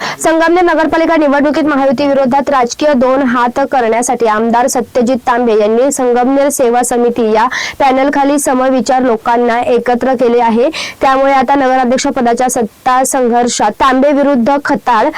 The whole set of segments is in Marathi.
संगमनेर नगरपालिका निवडणुकीत महायुती विरोधात राजकीय दोन हात करण्यासाठी आमदार सत्यजित तांबे यांनी संगमनेर सेवा समिती या पॅनलखाली समविचार लोकांना एकत्र केले आहे. त्यामुळे आता नगराध्यक्ष पदाच्या सत्ता संघर्षात तांबे विरुद्ध खताळ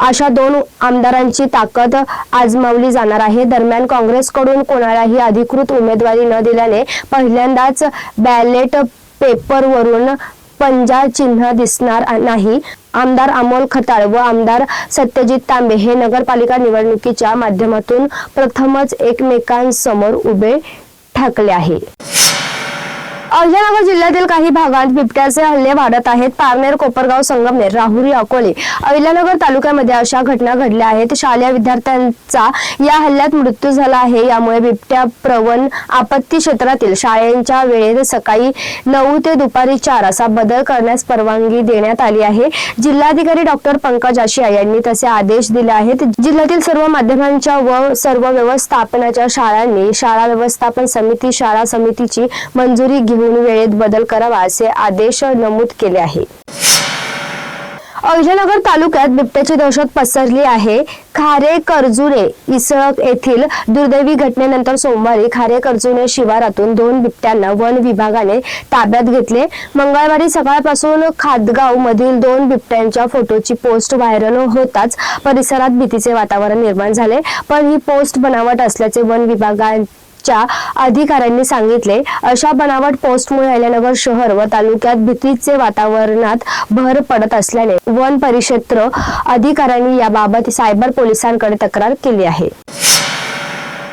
अशा दोन आमदारांची ताकद आजमावली जाणार आहे. दरम्यान काँग्रेसकडून कोणालाही अधिकृत उमेदवारी न दिल्याने पहिल्यांदाच बॅलेट पेपरवरून पंजा चिन्ह दिसणार नाही. आमदार अमोल खताळ व आमदार सत्यजित तांबे हे नगरपालिका निवडणुकीच्या माध्यमातून प्रथमच एकमेकांसमोर उभे ठाकले आहे. अहिल्यानगर जिल्ह्यातील काही भागात बिबट्याचे हल्ले वाढत आहेत. पारनेर कोपरगाव संगमनेर राहुरी अकोले अहिल्यानगर तालुक्यामध्ये अशा घटना घडल्या आहेत. शालेय विद्यार्थ्यांचा या हल्ल्यात मृत्यू झाला आहे. यामुळे बिबट्या प्रवण आपत्ती क्षेत्रातील शाळेच्या वेळेत सकाळी नऊ ते दुपारी चार असा बदल करण्यास परवानगी देण्यात आली आहे. जिल्हाधिकारी डॉक्टर पंकज आशिया यांनी तसे आदेश दिले आहेत. जिल्ह्यातील सर्व माध्यमांच्या व सर्व व्यवस्थापनाच्या शाळांनी शाळा व्यवस्थापन समिती शाळा समितीची मंजुरी घेऊन वेळेत बदल करावा असे आदेश नमूद केले आहे. अहिल्यानगर तालुक्यात बिबट्याची दहशत पसरली आहे. खारे कर्जुने इसळक येथील दुर्दैवी घटनेनंतर सोमवारी खारे कर्जुने शिवारातून दोन बिबट्यांना वन विभागाने ताब्यात घेतले. मंगळवारी सकाळपासून खादगाव मधील दोन बिबट्यांच्या फोटोची पोस्ट व्हायरल होताच परिसरात भीतीचे वातावरण निर्माण झाले. पण ही पोस्ट बनावट असल्याचे वन विभागाने च्या अधिकाऱ्यांनी सांगितले अशा बनावट पोस्टमुळे अहिल्यानगर शहर व तालुक्यात भीतीचे वातावरणात भर पडत असल्याने वन परिक्षेत्र अधिकाऱ्यांनी याबाबत सायबर पोलिसांकडे तक्रार केली आहे.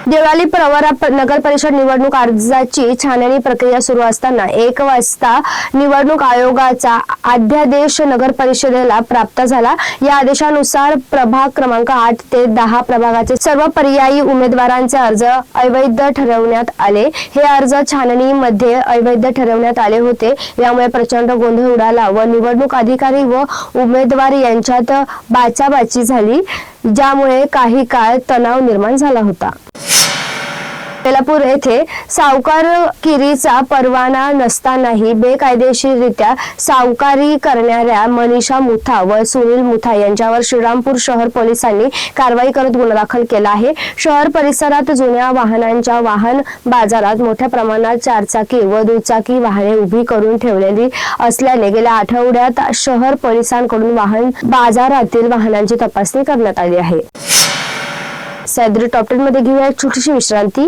देवळाली प्रवरा नगर परिषद निवडणूक अर्जाची छाननी प्रक्रिया सुरू असताना एक वाजता निवडणूक आयोगाचा अध्यादेश नगर परिषदेला प्राप्त झाला. या आदेशानुसार प्रभाग क्रमांक आठ ते दहा प्रभागाचे सर्व पर्यायी उमेदवारांचे अर्ज अवैध ठरवण्यात आले. हे अर्ज छाननीमध्ये अवैध ठरवण्यात आले होते. यामुळे प्रचंड गोंधळ उडाला व निवडणूक अधिकारी व उमेदवार यांच्यात बाचाबाची झाली. ज्यामुळे काही काळ तणाव निर्माण झाला होता. बेलापूर येथे सावकारकिरीचा परवाना नसतानाही बेकायदेशीररित्या सावकारी करणाऱ्या मनीषा मुथा व सुनील मुथा यांच्यावर श्रीरामपूर शहर पोलिसांनी कारवाई करत गुन्हा दाखल केला आहे. शहर परिसरात जुन्या वाहनांच्या वाहन बाजारात मोठ्या प्रमाणात चारचाकी व दुचाकी वाहने उभी करून ठेवलेली असल्याने गेल्या आठवड्यात शहर पोलिसांकडून वाहन बाजारातील वाहनांची तपासणी करण्यात आली आहे. सैद्री टॉपमध्ये घेऊया एक छोटीशी विश्रांती.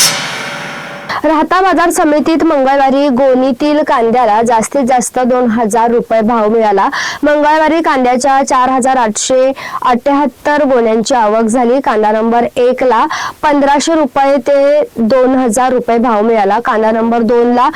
राहता बाजार समितीत मंगळवारी गोणीतील कांद्याला जास्तीत जास्त दोन हजार रुपये भाव मिळाला. मंगळवारी कांद्याच्या चार हजार आठशे अठ्याहत्तर गोण्यांची आवक झाली. कांदा नंबर एक ला पंधराशे रुपये ते दोन हजार रुपये भाव मिळाला. कांदा नंबर दोन ला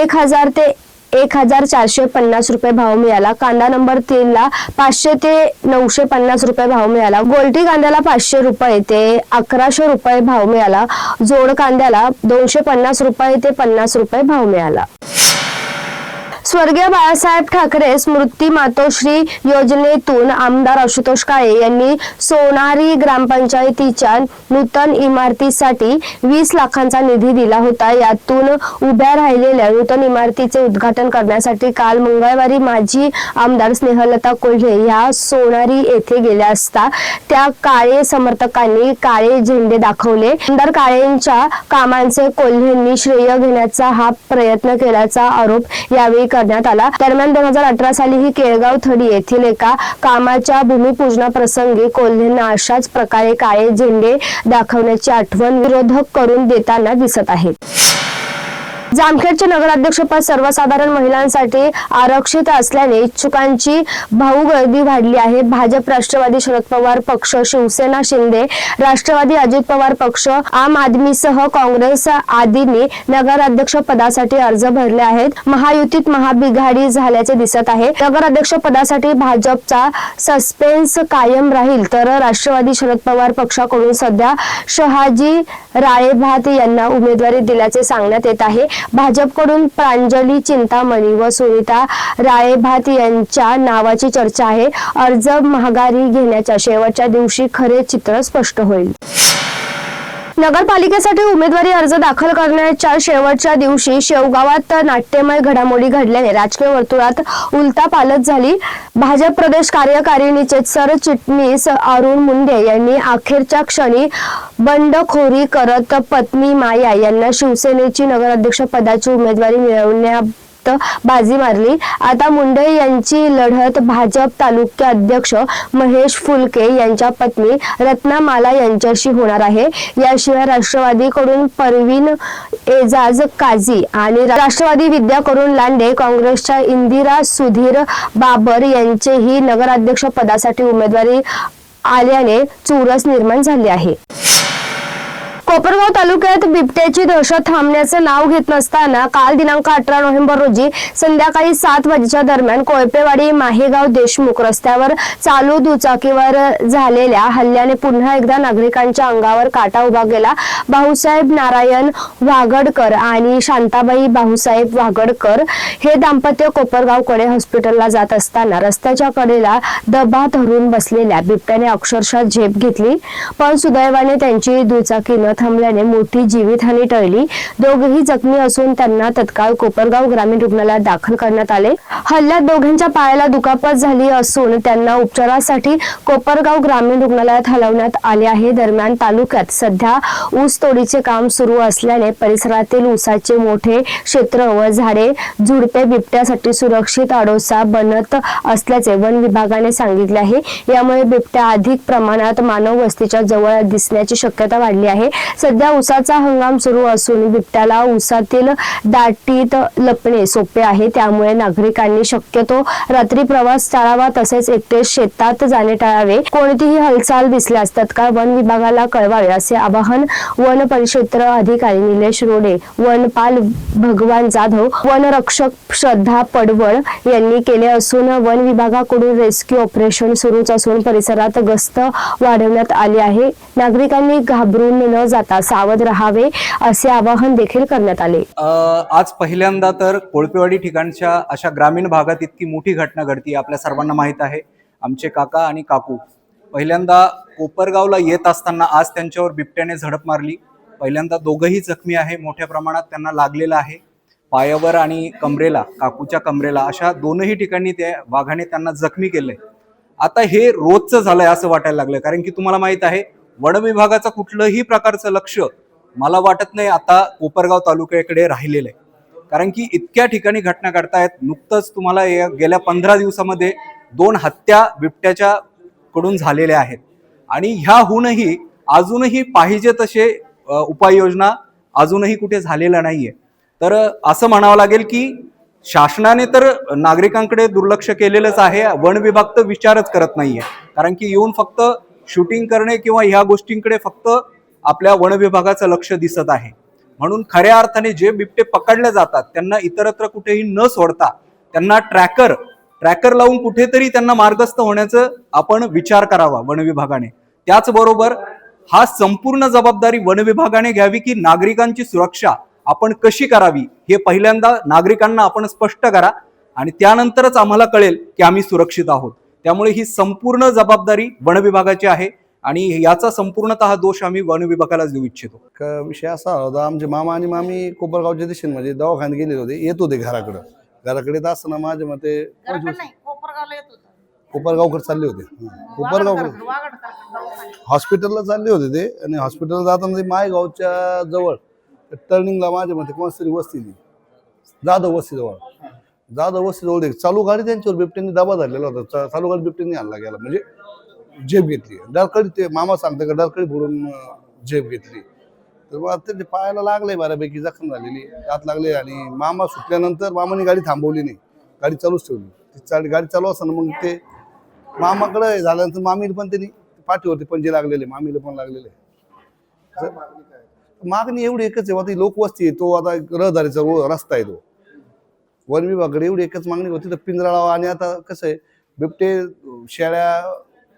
एक हजार ते एक हजार चारशे पन्नास रुपये भाव मिळाला. कांदा नंबर तीन ला पाचशे ते नऊशे पन्नास रुपये भाव मिळाला. गोल्टी कांद्याला पाचशे रुपये ते अकराशे रुपये भाव मिळाला. जोड कांद्याला दोनशे पन्नास रुपये ते पन्नास रुपये भाव मिळाला. स्वर्गीय बाळासाहेब ठाकरे स्मृती मातोश्री योजनेतून आमदार आशुतोष काळे यांनी सोनारी ग्रामपंचायतीच्या नूतन इमारतीसाठी वीस लाखांचा निधी दिला होता. यातून उभ्या राहिलेल्या नूतन इमारतीचे उद्घाटन करण्यासाठी काल मंगळवारी माजी आमदार स्नेहलता कोल्हे या सोनारी येथे गेल्या असता. त्या काळे समर्थकांनी काळे झेंडे दाखवले. आमदार काळेंच्या कामांचे कोल्हेंनी श्रेय घेण्याचा हा प्रयत्न केल्याचा आरोप यावेळी करण्यात आला. दरम्यान दोन हजार अठरा साली ही केळगाव थडी येथील एका कामाच्या भूमिपूजना प्रसंगी कोल्हेंना अशाच प्रकारे काळे झेंडे दाखवण्याची आठवण विरोधक करून देताना दिसत आहेत. जामखेडचे नगराध्यक्षपद सर्वसाधारण महिलांसाठी आरक्षित असल्याने इच्छुकांची भाऊ गर्दी वाढली आहे. भाजप राष्ट्रवादी शरद पवार पक्ष शिवसेना शिंदे राष्ट्रवादी अजित पवार पक्ष आम आदमीसह काँग्रेस आदींनी नगराध्यक्ष पदासाठी अर्ज भरले आहेत. महायुतीत महाबिघाडी झाल्याचे दिसत आहे. नगराध्यक्ष पदासाठी भाजपचा सस्पेन्स कायम राहील तर राष्ट्रवादी शरद पवार पक्षाकडून सध्या शहाजी राळेभात यांना उमेदवारी दिल्याचे सांगण्यात येत आहे. भाजपकडून प्रांजली चिंतामणी व सुनीता राळेभात यांच्या नावाची चर्चा आहे. अर्ज महागारी घेण्याच्या शेवटच्या दिवशी खरे चित्र स्पष्ट होईल. नगरपालिकेसाठी उमेदवारी अर्ज दाखल करण्याच्या शेवटच्या दिवशी शेवगावात नाट्यमय घडामोडी घडल्याने राजकीय वर्तुळात उलतापालट झाली. भाजप प्रदेश कार्यकारिणीचे सरचिटणीस अरुण मुंडे यांनी अखेरच्या क्षणी बंडखोरी करत पत्नी माया यांना शिवसेनेची नगराध्यक्ष पदाची उमेदवारी मिळवण्या बाजी मारली. आता मुंडे यांची लढत भाजप तालुक्या अध्यक्ष महेश फुलके यांच्या पत्नी रत्नामाला यांच्याशी होणार आहे. याशिवाय राष्ट्रवादीकडून परवीन एजाज काझी आणि राष्ट्रवादी विद्याकडून लांडे काँग्रेसच्या इंदिरा सुधीर बाबर यांचेही नगराध्यक्ष पदासाठी उमेदवारी आल्याने चुरस निर्माण झाली आहे. कोपरगाव तालुक्यात बिबट्याची दहशत थांबण्याचं नाव घेत नसताना काल दिनांक अठरा नोव्हेंबर रोजी संध्याकाळी सात वाजेच्या दरम्यान कोळपेवाडी माहेगाव देशमुख रस्त्यावर चालू दुचाकीवर झालेल्या हल्ल्याने पुन्हा एकदा नागरिकांच्या अंगावर काटा उभा केला. भाऊसाहेब नारायण वागडकर आणि शांताबाई भाऊसाहेब वागडकर हे दाम्पत्य कोपरगावकडे हॉस्पिटलला जात असताना रस्त्याच्या कडेला दबा धरून बसलेल्या बिबट्याने अक्षरशः झेप घेतली पण सुदैवाने त्यांची दुचाकी न थांबल्याने मोठी जीवितहानी टळली. दोघेही जखमी असून त्यांना तत्काळ कोपरगाव ग्रामीण रुग्णालयात दाखल करण्यात आले. हल्ल्यात दोघांच्या पायाला दुखापत झाली असून त्यांना उपचारासाठी कोपरगाव ग्रामीण रुग्णालयात हलवण्यात आले आहे. दरम्यान तालुक्यात सध्या ऊस तोडीचे काम सुरू असल्याने परिसरातील ऊसाचे मोठे क्षेत्र व झाडे झुडपे बिबट्यासाठी सुरक्षित आडोसा बनत असल्याचे वन विभागाने सांगितले आहे. यामुळे बिबट्या अधिक प्रमाणात मानव वस्तीच्या जवळ दिसण्याची शक्यता वाढली आहे. सध्या ऊसाचा हंगाम सुरू असून बिबट्याला ऊसातील दाटीत लपणे सोपे आहे. त्यामुळे नागरिकांनी शक्यतो रात्री प्रवास टाळावा तसेच एकटे शेतात जाणे टाळावे. कोणतीही हालचाल दिसल्यास तत्काळ वन विभागाला कळवावे असे आवाहन वन परिक्षेत्र अधिकारी निलेश रोडे वनपाल भगवान जाधव वनरक्षक श्रद्धा पडवळ यांनी केले असून वन विभागाकडून रेस्क्यू ऑपरेशन सुरूच असून परिसरात गस्त वाढवण्यात आली आहे. नागरिकांनी घाबरून न जाता सावध राहावे असे आवाहन देखील करण्यात आले. आज पहिल्यांदा तर कोळपेवाडी ठिकाणच्या अशा ग्रामीण भागात इतकी मोठी घटना घडती आपल्या सर्वांना माहीत आहे. आमचे काका आणि काकू. पहिल्यांदा कोपरगावला येत असताना आज त्यांच्यावर बिबट्याने झडप मारली. पहिल्यांदा दोघंही जखमी आहे मोठ्या प्रमाणात त्यांना लागलेलं आहे. पायावर आणि कमरेला काकूच्या कमरेला अशा दोनही ठिकाणी त्या वाघाने त्यांना जखमी केलंय. आता हे रोजचं झालंय असं वाटायला लागलं कारण की तुम्हाला माहीत आहे वन विभागाचं कुठलंही प्रकारचं लक्ष मला वाटत नाही आता कोपरगाव तालुक्याकडे राहिलेलं आहे. कारण की इतक्या ठिकाणी घटना घडतायत नुकतंच तुम्हाला या गेल्या पंधरा दिवसामध्ये दोन हत्या बिबट्याच्या कडून झालेल्या आहेत. आणि ह्याहूनही अजूनही पाहिजे तसे उपाययोजना अजूनही कुठे झालेल्या नाहीये. तर असं म्हणावं लागेल की शासनाने तर नागरिकांकडे दुर्लक्ष केलेलंच आहे वन विभाग तर विचारच करत नाहीये. कारण की येऊन फक्त शूटिंग करणे किंवा ह्या गोष्टींकडे फक्त आपल्या वन विभागाचं लक्ष दिसत आहे. म्हणून खऱ्या अर्थाने जे बिबटे पकडले जातात त्यांना इतरत्र कुठेही न सोडता त्यांना ट्रॅकर ट्रॅकर लावून कुठेतरी त्यांना मार्गस्थ होण्याचं आपण विचार करावा वन विभागाने. त्याचबरोबर हा संपूर्ण जबाबदारी वन विभागाने घ्यावी की नागरिकांची सुरक्षा आपण कशी करावी हे पहिल्यांदा नागरिकांना आपण स्पष्ट करा आणि त्यानंतरच आम्हाला कळेल की आम्ही सुरक्षित आहोत. त्यामुळे ही संपूर्ण जबाबदारी वन विभागाची आहे आणि याचा संपूर्णतः दोष आम्ही वन विभागालाच देऊ इच्छितो. क- विषय असा होता आमचे मामा आणि मामी कोपरगावच्या दिशेने म्हणजे दवाखान्यात गेलेले होते येत होते घराकडं. घराकडे येत असताना माझ्या मते घराकडे नाही कोपरगावला येत होतं. कोपरगावकडे चालले होते. हं. दवाखान्यात. हॉस्पिटलला चालले होते ते आणि हॉस्पिटलला जाताना ते मायगावच्या जवळ टर्निंगला माझ्या मते कोणतरी तरी वस्ती जाधव वस्ती जाधव वस्ती जवळ एक चालू गाडी त्यांच्यावर बिबट्यांनी दाबा धरलेला होता. चा- चालू गाडी बिबट्यांनी हल्ला गेला. म्हणजे झेप घेतली. डरकडी ते मामा सांगते का डरकडी फोडून अं, झेप घेतली. तर मग त्यांच्या पायाला लागले बऱ्यापैकी जखम झालेली हात लागले आणि मामा सुटल्यानंतर मामाने गाडी थांबवली नाही. गाडी चालूच ठेवली. ती चाल- गाडी चालू असताना मग ते मामाकडे झाल्यानंतर मामीला पण त्यांनी पाठीवरती पंजे लागलेले मामीला पण लागलेले. मागणी एवढी एकच आहे आता लोकवस्ती आहे तो आता रहदारीचा रो- रस्ता आहे तो. वन विभागाकडे एवढी एकच मागणी होती. तर पिंजरा लावा आणि आता कसं आहे बिबटे शेळ्या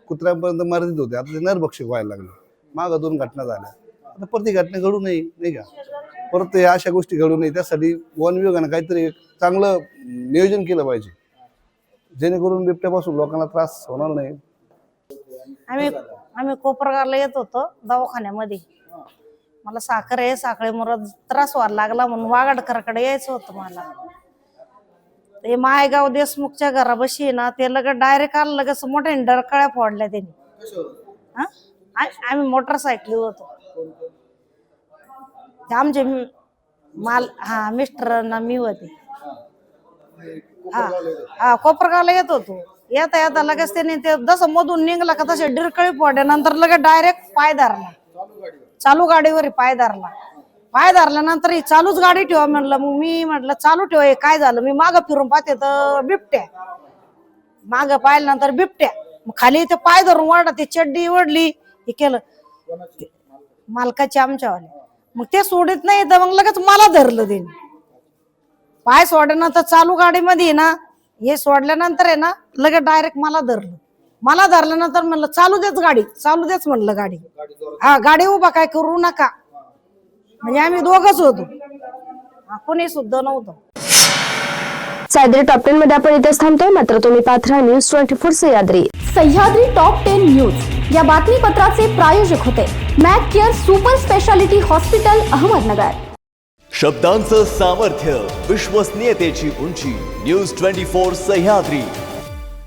कुत्र्यांपर्यंत मर्यादित होते. आता ते नरभक्षक व्हायला लागले. मागं दोन घटना झाल्या. आता परत ही घटना घडू नये नाही का? परत या अशा गोष्टी घडू नये. त्यासाठी वन विभागानं काहीतरी चांगलं नियोजन केलं पाहिजे. जेणेकरून बिबट्यापासून लोकांना त्रास होणार नाही. आम्ही आम्ही कोपरगावला येत होतो दवाखान्यामध्ये. मला साखर आहे साखरेमुळे त्रास व्हायला लागला म्हणून वागाडकरकडे यायचं होतं मला. हे मायगाव देशमुखच्या घरापाशी आहे ना ते लगेच डायरेक्ट आलं लगेच मोठ्या डरकळ्या फोडल्या त्यांनी. हा? आ- आम्ही मोटरसायकली होतो. ते आमचे मि- माल हा मिस्टर ना मी होते. हा हा कोपरगावला येत होतो. येता येता लगेच त्याने ते जसं मधून निघला का तसे डिरकळी पडले नंतर लगेच डायरेक्ट पाय धरला. चालू गाडीवर पाय धरला. पाय धरल्यानंतर ही चालूच गाडी ठेवा म्हणलं. मग मी म्हटलं चालू ठेवा हे काय झालं? मी माग फिरून पाहते तर बिबट्या माग पाहिल्यानंतर बिबट्या मग खाली ते पाय धरून वाढला ती चड्डी ओढली हे केलं. मालकाची आमच्यावाले. मग ते सोडित नाही तर मग लगेच मला धरलं ते पाय सोडल्यानंतर चालू गाडीमध्ये आहे ना. हे सोडल्यानंतर आहे ना लगेच डायरेक्ट मला धरलं. मला धरल्यानंतर म्हणलं चालू देच गाडी चालू देच म्हणलं गाडी. हा गाडी उभा काय करू नका. म्हणजे आम्ही दोघच होतो. हा, कोणी सुद्धा नव्हतं. सायद्री टॉप टेन मध्ये आपण इथेच थांबतोय. मात्र तुम्ही Pathra news twenty four Sahyadri Sahyadri top ten news या बातमीपत्राचे प्रायोजक होते. Mac Care super speciality hospital Ahmednagar. शब्दांचं सामर्थ्य विश्वसनीयतेची उंची. News twenty four Sahyadri.